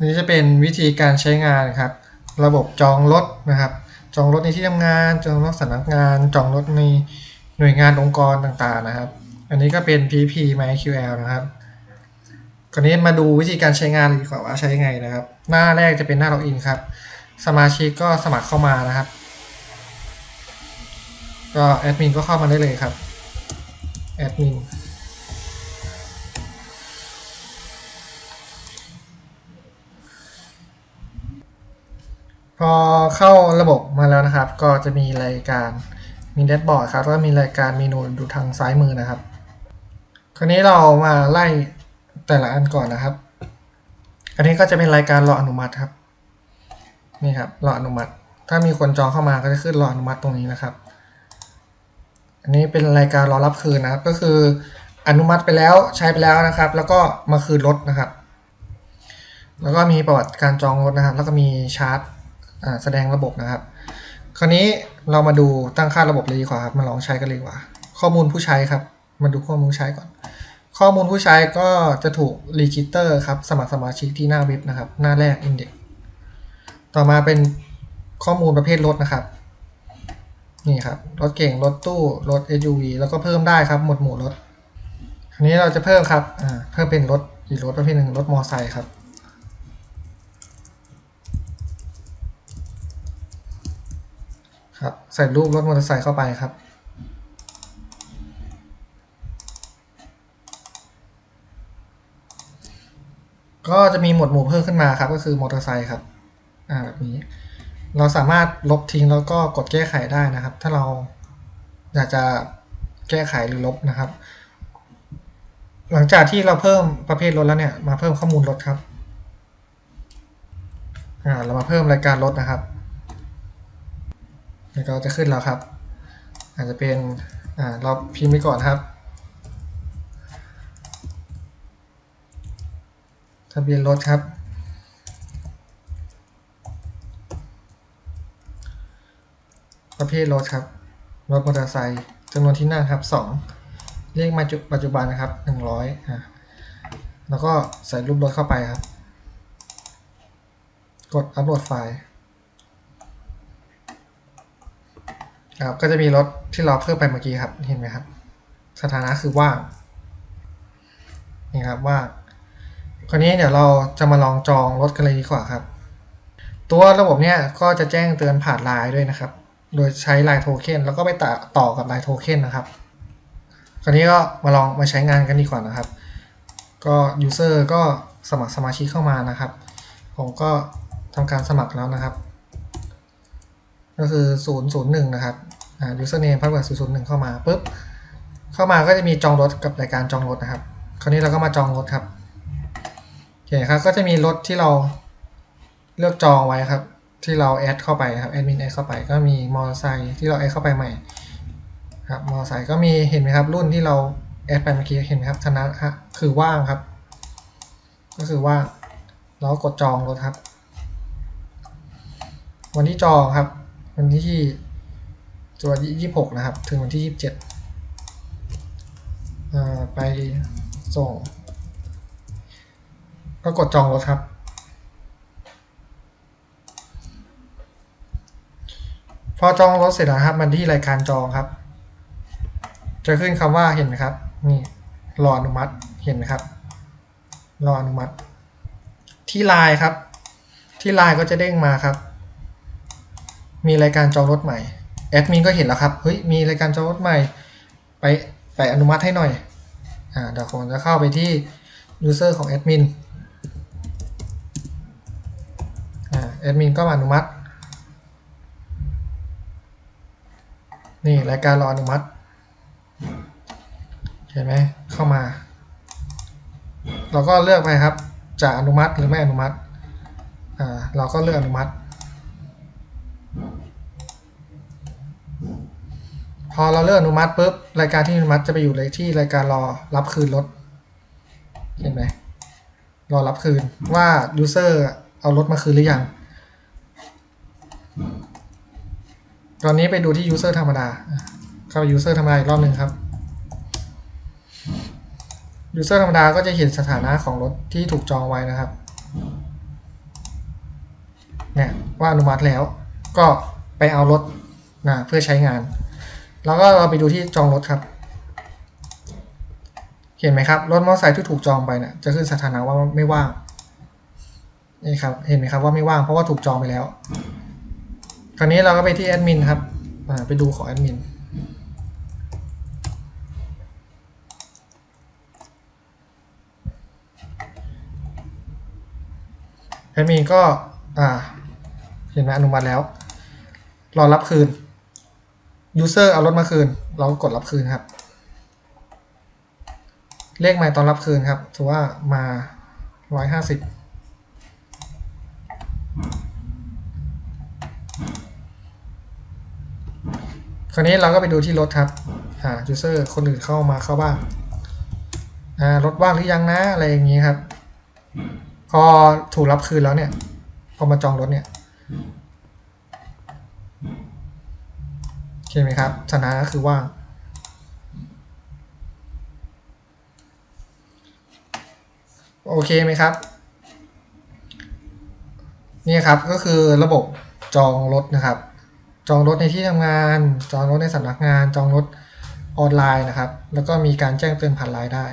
นี่จะเป็นวิธีการใช้งานครับ ระบบจองรถนะครับ จองรถในที่ทำงาน จองรถสำนักงาน จองรถในหน่วยงานองค์กรต่างๆนะครับ อันนี้ก็เป็น PP MyQL นะครับคราวนี้มาดูวิธีการใช้งานดีกว่าว่าใช้ยังไงนะครับ หน้าแรกจะเป็นหน้าล็อกอินครับ สมาชิกก็สมัครเข้ามานะครับ ก็แอดมินก็เข้ามาได้เลยครับแอดมิน พอเข้าระบบมาแล้วนะครับ ก็จะมีรายการมีแดชบอร์ดครับแล้วก็มีรายการเมนูดูทางซ้ายมือนะครับ คราวนี้เรามาไล่แต่ละอันก่อนนะครับ อันนี้ก็จะเป็นรายการรออนุมัติครับ นี่ครับรออนุมัติ ถ้ามีคนจองเข้ามาก็จะขึ้นรออนุมัติตรงนี้นะครับ อันนี้เป็นรายการรอรับคืนนะครับ ก็คืออนุมัติไปแล้วใช้ไปแล้วนะครับ แล้วก็มาคืนรถนะครับ แล้วก็มีประวัติการจองรถนะครับ แล้วก็มีชาร์ตอ่า แสดงระบบนะครับ คราวนี้เรามาดูตั้งค่าระบบเลยดีกว่าครับมาลองใช้กันเลยดีกว่า ข้อมูลผู้ใช้ครับ มาดูข้อมูลผู้ใช้ก่อน ข้อมูลผู้ใช้ก็จะถูกรีจิสเตอร์ครับสมัครสมาชิกที่หน้าเว็บนะครับ หน้าแรก Index ต่อมาเป็นข้อมูลประเภทรถนะครับนี่ครับรถเก่งรถตู้รถ SUV แล้วก็เพิ่มได้ครับหมวดหมู่รถอันนี้เราจะเพิ่มครับอ่าเพิ่มเป็นรถอีกรถประเภทหนึ่งรถมอไซค์ครับ ครับใส่รูปรถมอเตอร์ไซค์เข้าไปครับ ก็จะมีหมวดหมู่เพิ่มขึ้นมาครับ ก็คือมอเตอร์ไซค์ครับอ่าแบบนี้ เราสามารถลบทิ้งแล้วก็กดแก้ไขได้นะครับ ถ้าเราอยากจะแก้ไขหรือลบนะครับ หลังจากที่เราเพิ่มประเภทรถแล้วเนี่ยมาเพิ่มข้อมูลรถครับอ่าเรามาเพิ่มรายการรถนะครับ เดี๋ยวก็จะขึ้นแล้วครับ อาจจะเป็นอ่าเราพิมพ์ไปก่อนครับ ทะเบียนรถครับ ประเภทรถครับ รถมอเตอร์ไซค์จำนวนที่นั่งครับสองเลขมาจุปัจจุบันนะครับหนึ่งร้อยอะแล้วก็ใส่รูปรถเข้าไปครับ กดอัปโหลดไฟล์ ครับก็จะมีรถที่เราเพิ่มไปเมื่อกี้ครับ เห็นไหมครับ สถานะคือว่างนี่ครับว่างคราวนี้เดี๋ยวเราจะมาลองจองรถกันเลยดีกว่าครับ ตัวระบบเนี่ยก็จะแจ้งเตือนผ่านไลน์ด้วยนะครับ โดยใช้ไลน์โทเค็นแล้วก็ไปต่อต่อกับไลน์โทเค็นนะครับ คราวนี้ก็มาลองมาใช้งานกันดีกว่านะครับ ก็ยูเซอร์ก็สมัครสมาชิกเข้ามานะครับ ผมก็ทำการสมัครแล้วนะครับ ก็คือ 001 นะครับ อ่า username password 001 เข้ามาปุ๊บ เข้ามาก็จะมีจองรถกับรายการจองรถนะครับ คราวนี้เราก็มาจองรถครับ โอเคครับ ก็จะมีรถที่เราเลือกจองไว้ครับ ที่เราแอดเข้าไปครับ แอดมินแอดเข้าไป ก็มีมอเตอร์ไซค์ที่เราแอดเข้าไปใหม่ ครับ มอเตอร์ไซค์ก็มี เห็นไหมครับ รุ่นที่เราแอดไปเมื่อกี้ เห็นไหมครับชนะฮะคือว่างครับ ก็คือว่าเรากดจองรถครับ วันที่จองครับ วันที่ตัวยี่สิบหกนะครับ ถึงวันที่ยี่สิบเจ็ดไปส่ง ก็กดจองรถครับ พอจองรถเสร็จแล้วครับ มันที่รายการจองครับ จะขึ้นคำว่าเห็นไหมครับ นี่รออนุมัติเห็นไหมครับ รออนุมัติ ที่ไลน์ครับ ที่ไลน์ก็จะเด้งมาครับ มีรายการจองรถใหม่แอดมินก็เห็นแล้วครับเฮ้ยมีรายการจองรถใหม่ ไปไปอนุมัติให้หน่อยอ่าเดี๋ยวผมจะเข้าไปที่ user ของแอดมินแอดมินก็มาอนุมัตินี่รายการรออนุมัติเห็นไหมเข้ามา เราก็เลือกไปครับจะอนุมัติหรือไม่อนุมัติอ่าเราก็เลือกอนุมัติ พอเราเลือกอนุมัติปุ๊บรายการที่อนุมัติจะไปอยู่เลยที่รายการรอรับคืนรถเห็นไหมรอรับคืนว่า user เอารถมาคืนหรือยัง ตอนนี้ไปดูที่ user ธรรมดา เข้าไป user ธรรมดาอีกรอบหนึ่งครับ user ธรรมดาก็จะเห็นสถานะของรถที่ถูกจองไว้นะครับเนี่ยว่าอนุมัติแล้วก็ไปเอารถนะเพื่อใช้งาน แล้วก็เราไปดูที่จองรถครับ เห็นไหมครับ รถมอเตอร์ไซค์ที่ถูกจองไปเนี่ยจะขึ้นสถานะว่าไม่ว่างนี่ครับเห็นไหมครับว่าไม่ว่างเพราะว่าถูกจองไปแล้ว คราวนี้เราก็ไปที่แอดมินครับไปดูของแอดมินแอดมินก็ อ่า เห็นไหมอนุมัติแล้ว รอรับคืน ยูเซอร์เอารถมาคืน เรากดรับคืนครับ เลขหมายตอนรับคืนครับ ถือว่ามาร้อยหาสิบคราวนี้เราก็ไปดูที่รถครับอ่ายูเซอร์คนอื่นเข้ามาเข้าบ้างอ่ารถว่างหรือยังนะ อะไรอย่างนี้ครับ พอถูกรับคืนแล้วเนี่ย พอมาจองรถเนี่ย ช่ไหมครับชนะก็คือว่า โอเคไหมครับ นี่ครับก็คือระบบจองรถนะครับ จองรถในที่ทำงาน จองรถในสำนักงาน จองรถออนไลน์นะครับ แล้วก็มีการแจ้งเตือนผ่านไลน์ได้